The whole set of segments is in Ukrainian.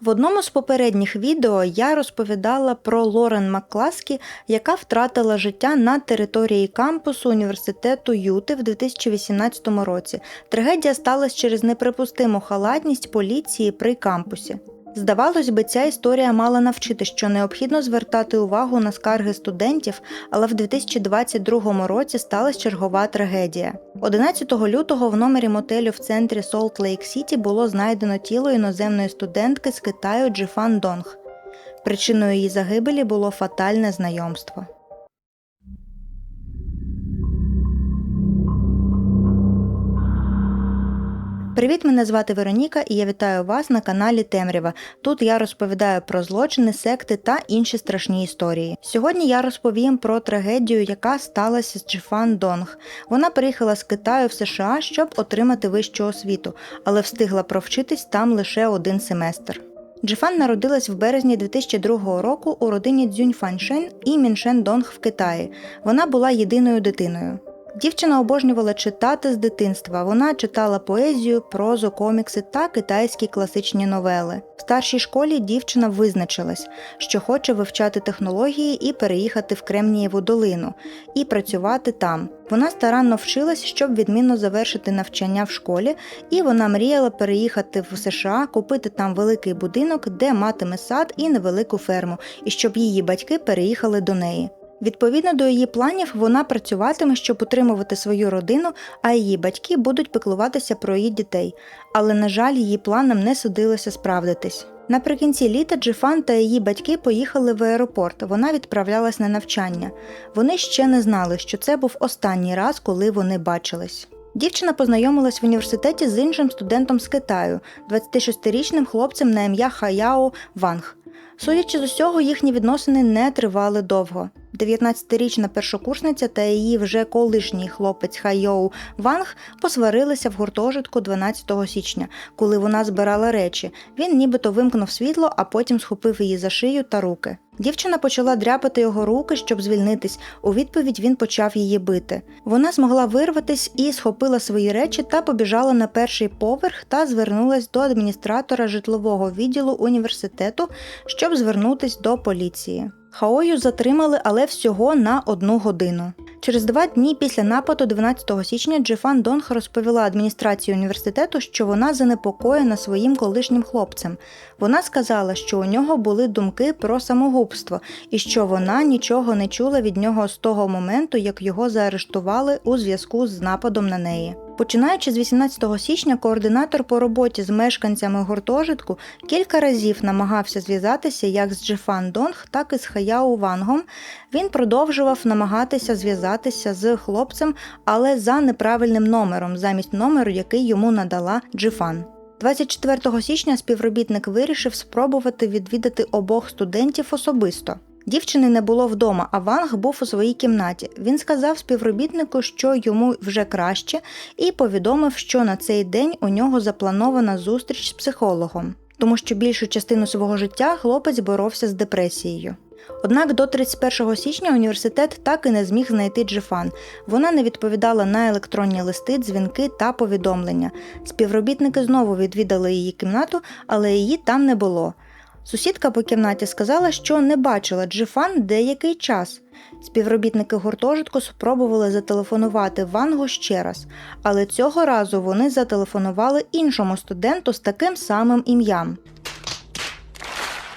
В одному з попередніх відео я розповідала про Лорен Маккласкі, яка втратила життя на території кампусу університету Юти в 2018 році. Трагедія сталася через неприпустиму халатність поліції при кампусі. Здавалось би, ця історія мала навчити, що необхідно звертати увагу на скарги студентів, але в 2022 році сталася чергова трагедія. 11 лютого в номері мотелю в центрі Солт Лейк Сіті було знайдено тіло іноземної студентки з Китаю Джифан Донг. Причиною її загибелі було фатальне знайомство. Привіт, мене звати Вероніка, і я вітаю вас на каналі Темрява. Тут я розповідаю про злочини, секти та інші страшні історії. Сьогодні я розповім про трагедію, яка сталася з Джифан Донг. Вона приїхала з Китаю в США, щоб отримати вищу освіту, але встигла провчитись там лише один семестр. Джифан народилась в березні 2002 року у родині Цзюнь Фаншен і Міншен Донг в Китаї. Вона була єдиною дитиною. Дівчина обожнювала читати з дитинства. Вона читала поезію, прозу, комікси та китайські класичні новели. В старшій школі дівчина визначилась, що хоче вивчати технології і переїхати в Кремнієву долину і працювати там. Вона старанно вчилась, щоб відмінно завершити навчання в школі, і вона мріяла переїхати в США, купити там великий будинок, де матиме сад і невелику ферму, і щоб її батьки переїхали до неї. Відповідно до її планів, вона працюватиме, щоб утримувати свою родину, а її батьки будуть піклуватися про її дітей. Але, на жаль, її планам не судилося справдитись. Наприкінці літа Джифан та її батьки поїхали в аеропорт. Вона відправлялась на навчання. Вони ще не знали, що це був останній раз, коли вони бачились. Дівчина познайомилась в університеті з іншим студентом з Китаю, 26-річним хлопцем на ім'я Хаяо Ванг. Судячи з усього, їхні відносини не тривали довго. 19-річна першокурсниця та її вже колишній хлопець Хайоу Ванг посварилися в гуртожитку 12 січня, коли вона збирала речі. Він нібито вимкнув світло, а потім схопив її за шию та руки. Дівчина почала дряпати його руки, щоб звільнитись. У відповідь він почав її бити. Вона змогла вирватись і схопила свої речі та побіжала на перший поверх та звернулась до адміністратора житлового відділу університету, щоб звернутись до поліції. Хаою затримали, але всього на одну годину. Через два дні після нападу 12 січня Джефан Донг розповіла адміністрації університету, що вона занепокоєна своїм колишнім хлопцем. Вона сказала, що у нього були думки про самогубство і що вона нічого не чула від нього з того моменту, як його заарештували у зв'язку з нападом на неї. Починаючи з 18 січня, координатор по роботі з мешканцями гуртожитку кілька разів намагався зв'язатися як з Джефан Донг, так і з Хаяо Вангом. Він продовжував намагатися зв'язатися з хлопцем, але за неправильним номером, замість номеру, який йому надала Джифан. 24 січня співробітник вирішив спробувати відвідати обох студентів особисто. Дівчини не було вдома, а Ванг був у своїй кімнаті. Він сказав співробітнику, що йому вже краще, і повідомив, що на цей день у нього запланована зустріч з психологом, тому що більшу частину свого життя хлопець боровся з депресією. Однак до 31 січня університет так і не зміг знайти Джифан. Вона не відповідала на електронні листи, дзвінки та повідомлення. Співробітники знову відвідали її кімнату, але її там не було. Сусідка по кімнаті сказала, що не бачила Джифан деякий час. Співробітники гуртожитку спробували зателефонувати Вангу ще раз, але цього разу вони зателефонували іншому студенту з таким самим ім'ям.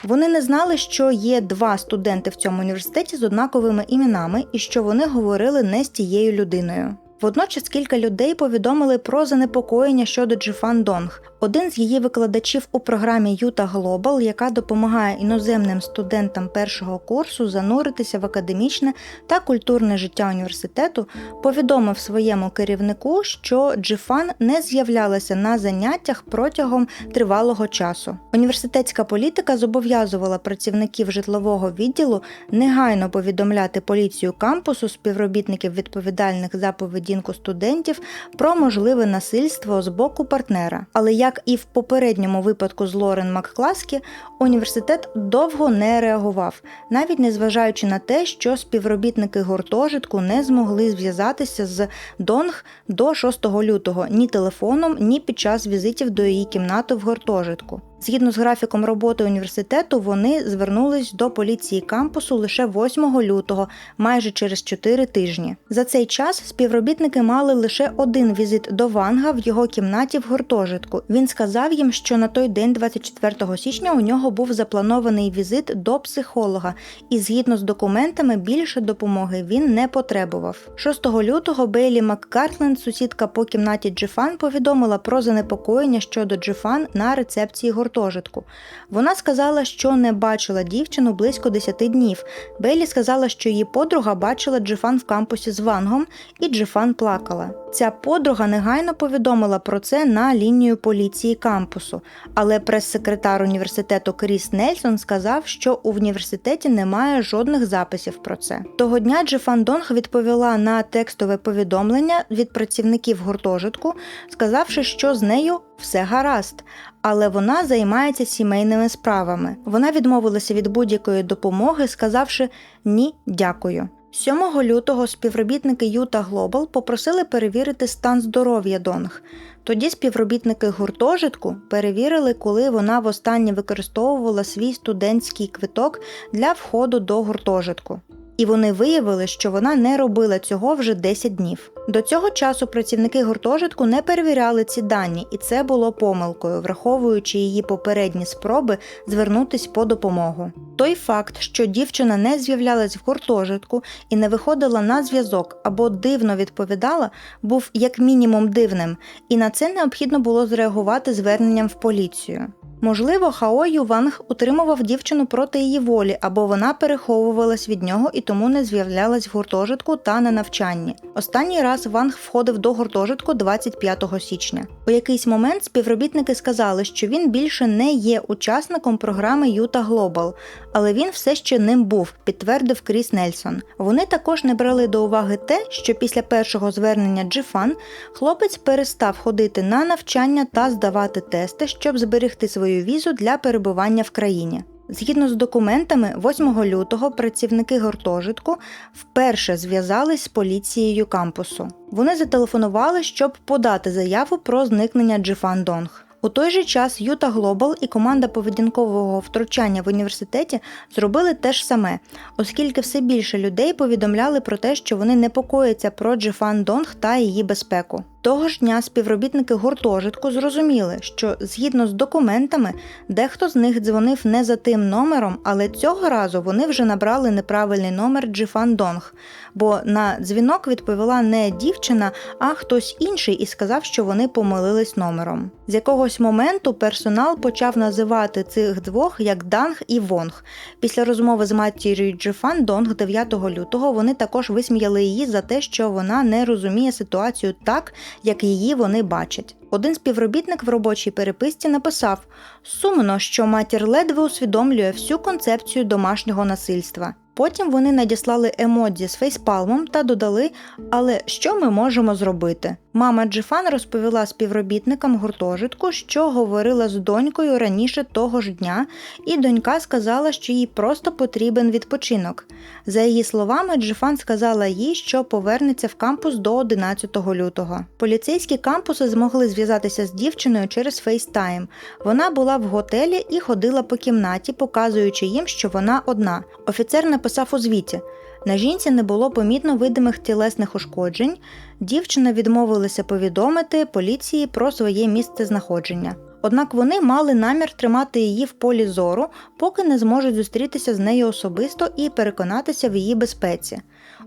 Вони не знали, що є два студенти в цьому університеті з однаковими іменами і що вони говорили не з тією людиною. Водночас кілька людей повідомили про занепокоєння щодо Джифан Донг. Один з її викладачів у програмі Юта Глобал, яка допомагає іноземним студентам першого курсу зануритися в академічне та культурне життя університету, повідомив своєму керівнику, що Джифан не з'являлася на заняттях протягом тривалого часу. Університетська політика зобов'язувала працівників житлового відділу негайно повідомляти поліцію кампусу співробітників відповідальних за поведінку студентів про можливе насильство з боку партнера. Але як як і в попередньому випадку з Лорен Маккласкі, університет довго не реагував, навіть незважаючи на те, що співробітники гуртожитку не змогли зв'язатися з Донг до 6 лютого ні телефоном, ні під час візитів до її кімнати в гуртожитку. Згідно з графіком роботи університету, вони звернулись до поліції кампусу лише 8 лютого, майже через 4 тижні. За цей час співробітники мали лише один візит до Ванга в його кімнаті в гуртожитку. Він сказав їм, що на той день, 24 січня, у нього був запланований візит до психолога, і згідно з документами більше допомоги він не потребував. 6 лютого Бейлі Маккартленд, сусідка по кімнаті Джефан, повідомила про занепокоєння щодо Джефан на рецепції гуртожитку. Вона сказала, що не бачила дівчину близько 10 днів. Бейлі сказала, що її подруга бачила Джефан в кампусі з Вангом, і Джефан плакала. Ця подруга негайно повідомила про це на лінію поліції кампусу, але прес-секретар університету Кріс Нельсон сказав, що у університеті немає жодних записів про це. Того дня Джефан Донг відповіла на текстове повідомлення від працівників гуртожитку, сказавши, що з нею все гаразд, але вона займається сімейними справами. Вона відмовилася від будь-якої допомоги, сказавши ні, дякую. 7 лютого співробітники Юта Глобал попросили перевірити стан здоров'я Донг. Тоді співробітники гуртожитку перевірили, коли вона востаннє використовувала свій студентський квиток для входу до гуртожитку. І вони виявили, що вона не робила цього вже 10 днів. До цього часу працівники гуртожитку не перевіряли ці дані, і це було помилкою, враховуючи її попередні спроби звернутись по допомогу. Той факт, що дівчина не з'являлась в гуртожитку і не виходила на зв'язок або дивно відповідала, був як мінімум дивним, і на це необхідно було зреагувати зверненням в поліцію. Можливо, Хао Юванг утримував дівчину проти її волі, або вона переховувалась від нього і тому не з'являлась в гуртожитку та на навчанні. Останній раз Ванг входив до гуртожитку 25 січня. У якийсь момент співробітники сказали, що він більше не є учасником програми Юта Глобал, але він все ще ним був, підтвердив Кріс Нельсон. Вони також не брали до уваги те, що після першого звернення Джифан хлопець перестав ходити на навчання та здавати тести, щоб зберегти свою візу для перебування в країні. Згідно з документами, 8 лютого працівники гуртожитку вперше зв'язались з поліцією кампусу. Вони зателефонували, щоб подати заяву про зникнення Джифан Донг. У той же час Юта Глобал і команда поведінкового втручання в університеті зробили те ж саме, оскільки все більше людей повідомляли про те, що вони непокояться про Джефан Донг та її безпеку. Того ж дня співробітники гуртожитку зрозуміли, що згідно з документами дехто з них дзвонив не за тим номером, але цього разу вони вже набрали неправильний номер Джифан Донг, бо на дзвінок відповіла не дівчина, а хтось інший і сказав, що вони помилились номером. З якогось моменту персонал почав називати цих двох як Данг і Вонг. Після розмови з матір'ю Джифан Донг 9 лютого вони також висміяли її за те, що вона не розуміє ситуацію так як її вони бачать. Один співробітник в робочій переписці написав: сумно, що матір ледве усвідомлює всю концепцію домашнього насильства. Потім вони надіслали емодзі з фейспалмом та додали, але що ми можемо зробити? Мама Джифан розповіла співробітникам гуртожитку, що говорила з донькою раніше того ж дня, і донька сказала, що їй просто потрібен відпочинок. За її словами, Джифан сказала їй, що повернеться в кампус до 11 лютого. Поліцейські кампуси змогли зв'язатися з дівчиною через FaceTime. Вона була в готелі і ходила по кімнаті, показуючи їм, що вона одна. Офіцер написав у звіті. На жінці не було помітно видимих тілесних ушкоджень. Дівчина відмовилася повідомити поліції про своє місце знаходження. Однак вони мали намір тримати її в полі зору, поки не зможуть зустрітися з нею особисто і переконатися в її безпеці.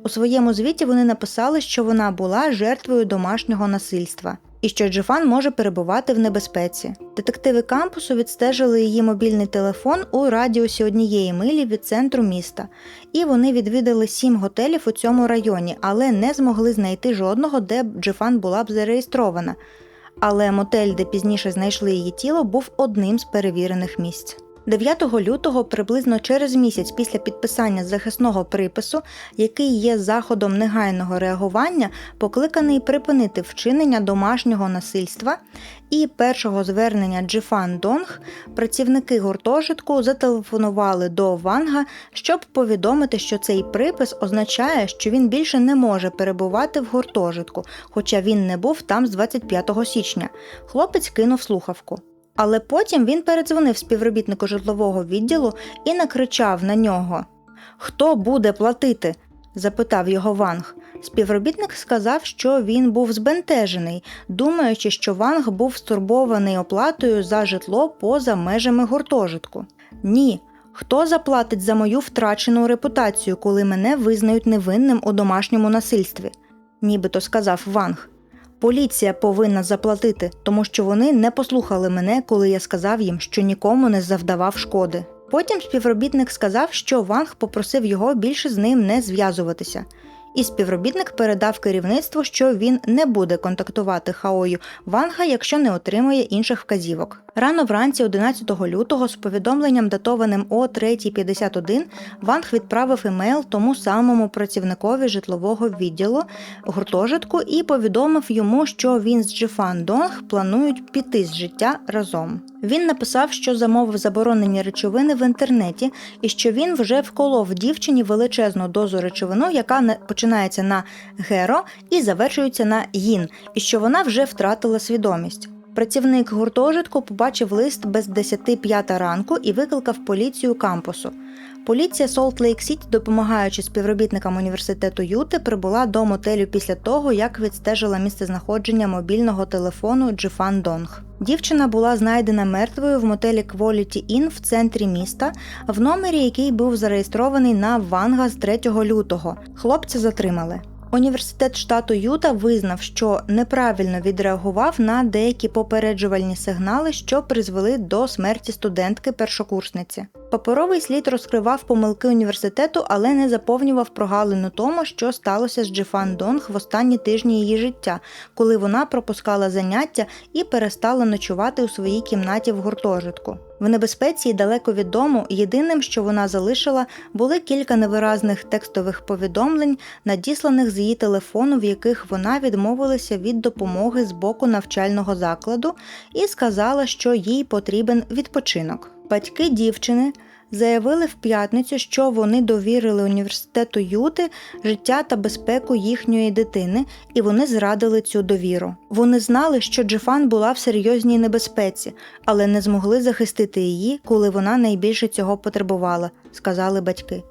У своєму звіті вони написали, що вона була жертвою домашнього насильства і що Джофан може перебувати в небезпеці. Детективи кампусу відстежили її мобільний телефон у радіусі однієї милі від центру міста, і вони відвідали сім готелів у цьому районі, але не змогли знайти жодного, де б Джофан була б зареєстрована. Але мотель, де пізніше знайшли її тіло, був одним з перевірених місць. 9 лютого, приблизно через місяць після підписання захисного припису, який є заходом негайного реагування, покликаний припинити вчинення домашнього насильства, і першого звернення Джифан Донг, працівники гуртожитку зателефонували до Ванга, щоб повідомити, що цей припис означає, що він більше не може перебувати в гуртожитку, хоча він не був там з 25 січня. Хлопець кинув слухавку. Але потім він передзвонив співробітнику житлового відділу і накричав на нього: Хто буде платити? запитав його Ванг. Співробітник сказав, що він був збентежений, думаючи, що Ванг був стурбований оплатою за житло поза межами гуртожитку. Ні. Хто заплатить за мою втрачену репутацію, коли мене визнають невинним у домашньому насильстві? нібито сказав Ванг. Поліція повинна заплатити, тому що вони не послухали мене, коли я сказав їм, що нікому не завдавав шкоди. Потім співробітник сказав, що Ванг попросив його більше з ним не зв'язуватися. І співробітник передав керівництву, що він не буде контактувати Хаою Ванга, якщо не отримує інших вказівок. Рано вранці, 11 лютого, з повідомленням, датованим о 3.51, Ванг відправив емейл тому самому працівникові житлового відділу гуртожитку і повідомив йому, що він з Джифан Донг планують піти з життя разом. Він написав, що замовив заборонені речовини в інтернеті, і що він вже вколов дівчині величезну дозу речовину, яка починається на геро і завершується на гін, і що вона вже втратила свідомість. Працівник гуртожитку побачив лист без 10.05 ранку і викликав поліцію кампусу. Поліція Солт Лейк Сіті, допомагаючи співробітникам університету Юти, прибула до мотелю після того, як відстежила місце знаходження мобільного телефону Джифан Донг. Дівчина була знайдена мертвою в мотелі Quality Inn в центрі міста, в номері, який був зареєстрований на Ванга з 3 лютого. Хлопця затримали. Університет штату Юта визнав, що неправильно відреагував на деякі попереджувальні сигнали, що призвели до смерті студентки-першокурсниці. Паперовий слід розкривав помилки університету, але не заповнював прогалину тому, що сталося з Джефан Донг в останні тижні її життя, коли вона пропускала заняття і перестала ночувати у своїй кімнаті в гуртожитку. В небезпеці і далеко від дому єдиним, що вона залишила, були кілька невиразних текстових повідомлень, надісланих з її телефону, в яких вона відмовилася від допомоги з боку навчального закладу і сказала, що їй потрібен відпочинок. Батьки дівчини заявили в п'ятницю, що вони довірили університету Юти життя та безпеку їхньої дитини, і вони зрадили цю довіру. Вони знали, що Джефан була в серйозній небезпеці, але не змогли захистити її, коли вона найбільше цього потребувала, сказали батьки.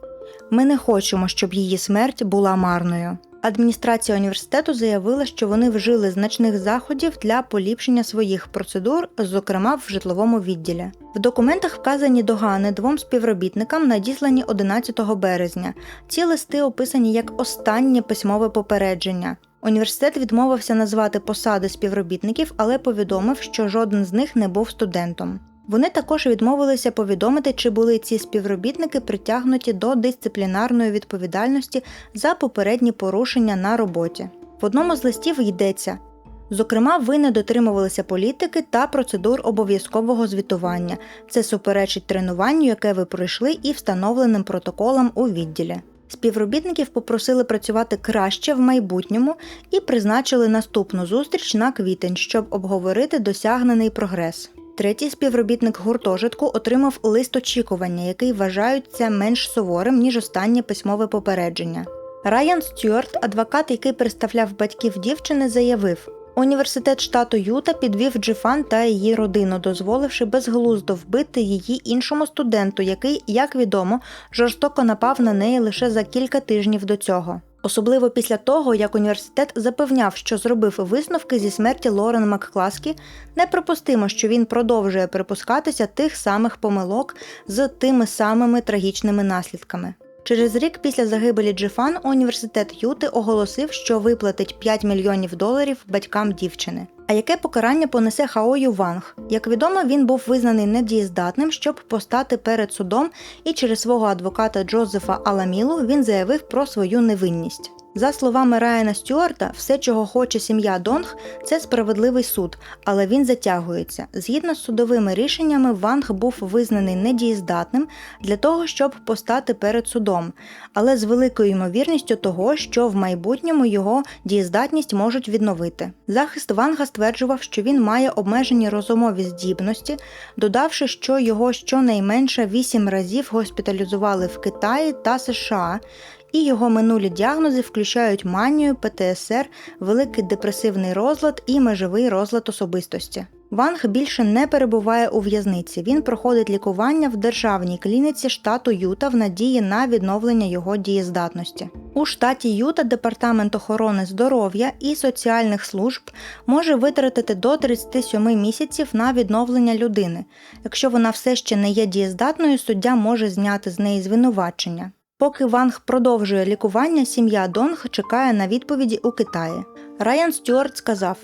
Ми не хочемо, щоб її смерть була марною. Адміністрація університету заявила, що вони вжили значних заходів для поліпшення своїх процедур, зокрема в житловому відділі. В документах вказані догани двом співробітникам, надіслані 11 березня. Ці листи описані як останнє письмове попередження. Університет відмовився назвати посади співробітників, але повідомив, що жоден з них не був студентом. Вони також відмовилися повідомити, чи були ці співробітники притягнуті до дисциплінарної відповідальності за попередні порушення на роботі. В одному з листів йдеться. Зокрема, ви не дотримувалися політики та процедур обов'язкового звітування. Це суперечить тренуванню, яке ви пройшли, і встановленим протоколам у відділі. Співробітників попросили працювати краще в майбутньому і призначили наступну зустріч на квітень, щоб обговорити досягнений прогрес. Третій співробітник гуртожитку отримав лист очікування, який вважаються менш суворим, ніж останнє письмове попередження. Райан Стюарт, адвокат, який представляв батьків дівчини, заявив: Університет штату Юта підвів Джифан та її родину, дозволивши безглуздо вбити її іншому студенту, який, як відомо, жорстоко напав на неї лише за кілька тижнів до цього. Особливо після того, як університет запевняв, що зробив висновки зі смерті Лорен Маккласкі, неприпустимо, що він продовжує припускатися тих самих помилок з тими самими трагічними наслідками. Через рік після загибелі Джефан університет Юти оголосив, що виплатить 5 мільйонів доларів батькам дівчини. А яке покарання понесе Хаою Ванг? Як відомо, він був визнаний недієздатним, щоб постати перед судом, і через свого адвоката Джозефа Аламілу він заявив про свою невинність. За словами Райана Стюарта, все, чого хоче сім'я Донг, це справедливий суд, але він затягується. Згідно з судовими рішеннями, Ванг був визнаний недієздатним для того, щоб постати перед судом, але з великою ймовірністю того, що в майбутньому його дієздатність можуть відновити. Захист Ванга стверджував, що він має обмежені розумові здібності, додавши, що його щонайменше вісім разів госпіталізували в Китаї та США і його минулі діагнози включають манію, ПТСР, великий депресивний розлад і межовий розлад особистості. Ванг більше не перебуває у в'язниці. Він проходить лікування в державній клініці штату Юта в надії на відновлення його дієздатності. У штаті Юта департамент охорони здоров'я і соціальних служб може витратити до 37 місяців на відновлення людини. Якщо вона все ще не є дієздатною, суддя може зняти з неї звинувачення. Поки Ванг продовжує лікування, сім'я Донг чекає на відповіді у Китаї. Райан Стюарт сказав: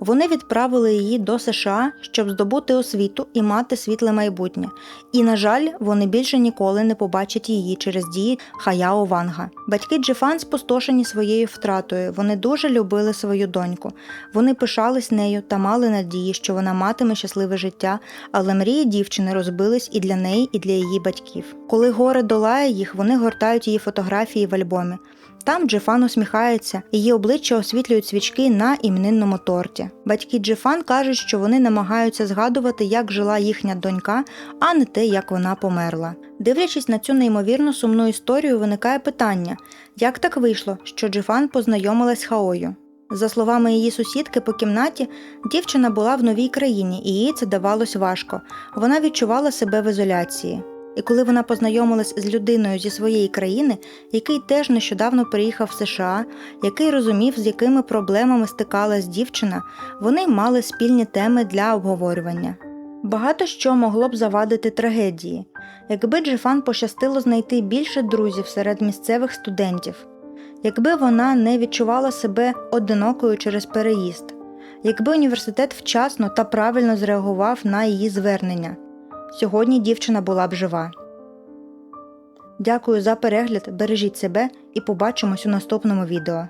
вони відправили її до США, щоб здобути освіту і мати світле майбутнє. І, на жаль, вони більше ніколи не побачать її через дії Хаяо Ванга. Батьки Джефан спустошені своєю втратою. Вони дуже любили свою доньку. Вони пишались нею та мали надії, що вона матиме щасливе життя, але мрії дівчини розбились і для неї, і для її батьків. Коли горе долає їх, вони гортають її фотографії в альбомі. Там Джефан усміхається, її обличчя освітлюють свічки на іменинному торті. Батьки Джефан кажуть, що вони намагаються згадувати, як жила їхня донька, а не те, як вона померла. Дивлячись на цю неймовірно сумну історію, виникає питання: як так вийшло, що Джефан познайомилась з Хаою? За словами її сусідки по кімнаті, дівчина була в новій країні, і їй це давалось важко. Вона відчувала себе в ізоляції. І коли вона познайомилась з людиною зі своєї країни, який теж нещодавно приїхав в США, який розумів, з якими проблемами стикалась дівчина, вони мали спільні теми для обговорювання. Багато що могло б завадити трагедії, якби Джефан пощастило знайти більше друзів серед місцевих студентів, якби вона не відчувала себе одинокою через переїзд, якби університет вчасно та правильно зреагував на її звернення. Сьогодні дівчина була б жива. Дякую за перегляд, бережіть себе і побачимось у наступному відео.